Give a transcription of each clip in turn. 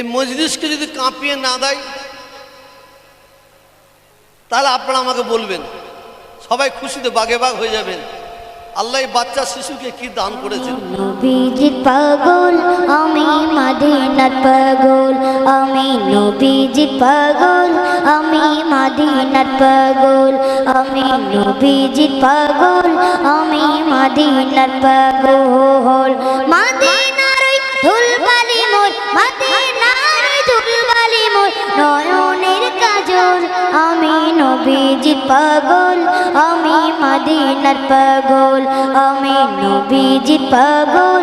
এই মজলিসকে যদি কাঁপিয়ে না দেয়, তাহলে আপনারা আমাকে বলবেন, সবাই খুশিতে বাগে বাগ হয়ে যাবেন। আল্লাহ বাচ্চা শিশুকে কি দান করেছেন? পাগল, আমি আমি আমি পাগল আমি পাগল পাগল। মাদিনার পাগল, আমি নবীজির পাগল,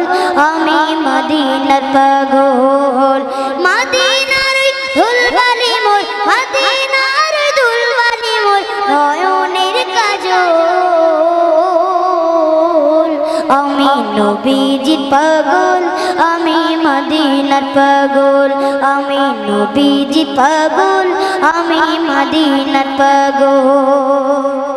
আমি মাদিনার পাগল। মাদিনার ধুলবালি মোর, মাদিনার ধুলবালি মোর নয়নের কাজল। আমি নবীজির পাগল, আমি মদিনার পাগল, আমি নবীজির পাগল, আমি মদিনার পাগল।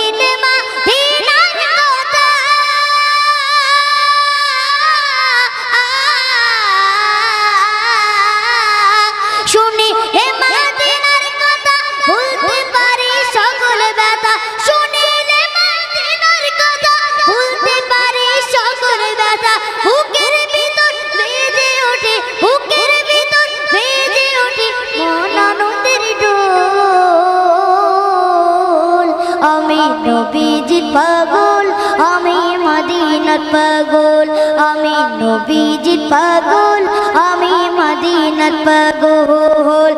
বুকের ভিতর বেজে ওঠে, বুকের ভিতর বেজে ওঠে পাগল, আমি মদিনার পাগল, আমি নবীজির পাগল, আমি মদিনার পাগল।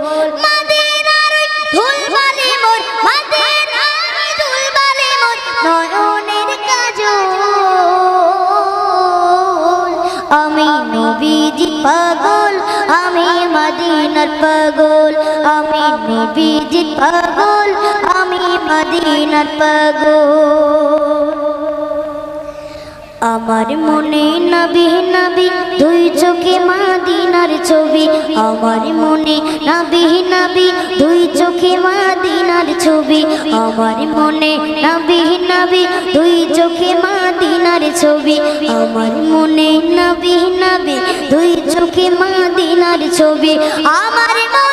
আমি নবীজি পাগল, আমি মদিনার পাগল, আমি নবীজি পাগল, আমি মদিনার পাগল। আমার মনে নবী নবী, দুই চোখে মাদিনার ছবি। আমার মনে নবী নবী, দুই চোখে মাদিনার ছবি, আমার মনে নবী নবী, দুই চোখে মাদিনার ছবি, আমার মনে নবী নবী, দুই চোখে মাদিনার ছবি, আমার মনে